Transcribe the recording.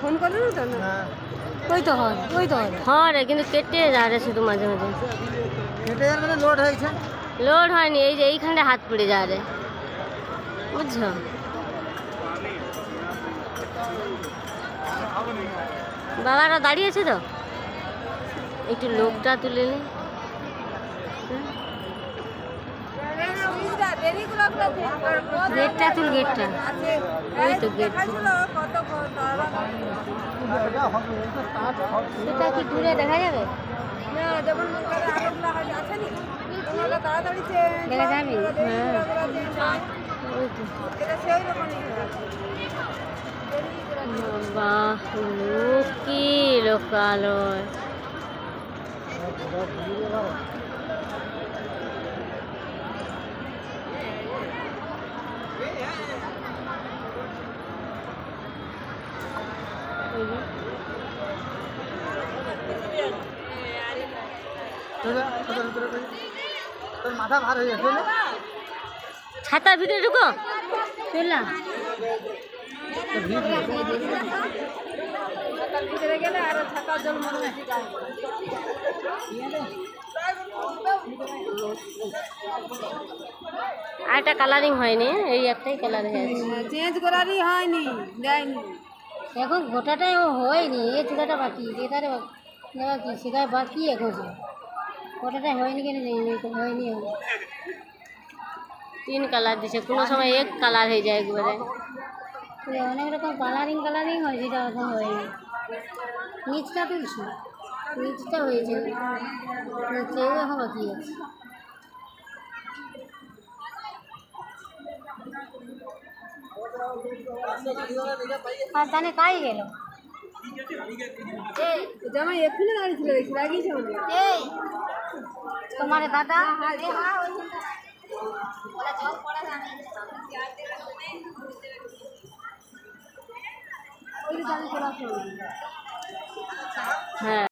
Phone করল না তো না? হ্যাঁ। ওই তো হয় ওই তো হয়। হ্যাঁ রে কিন্তু কেটে যা রে শুধু মাঝে মাঝে। কেটে মানে লোড হয়েছে? লোড হয়নি এই যে এইখানটা হাত পড়ে যা রে। বুঝছ? বাবারা দাঁড়িয়েছে তো? একটু লোকটা তুলে নি। গেটটা তুল গেটটা ওই তো গেট সেটা কি দূরে দেখা যাবে? দেখা যাবে? হ্যাঁ। বাহ কি লোকালয়। তোর মাথা ভার হয়ে যাচ্ছে ছাতার ভিতরে ঢুকো। চললাম। ভিতরে গেলে আর ছাতা জল মনে আর একটা কালারিং হয়নি এই একটাই কালার হয়ে আছে চেঞ্জ করারই হয়নি দেয়নি। এখন গোটাটাই ও হয়নি এ চূড়াটা বাকি এটারে বাকি সেটা বাকি এখন সে হয়নি কেন হয়নি এখন। তিন কালার দিছে কোনো সময় এক কালার হয়ে যায় একবারে। অনেক রকম কালারিং কালারিং হয় যেটা এখন হয়নি। নিচটা তুলছি নিচটা হয়েছে। নিচেও এখন বাকি আছে। আর জানে কাই গেল? জামা এক্ষুনি দাঁড়িয়ে ছিল দেখছি লাগিয়েছে এই তোমার দাদা? হ্যাঁ।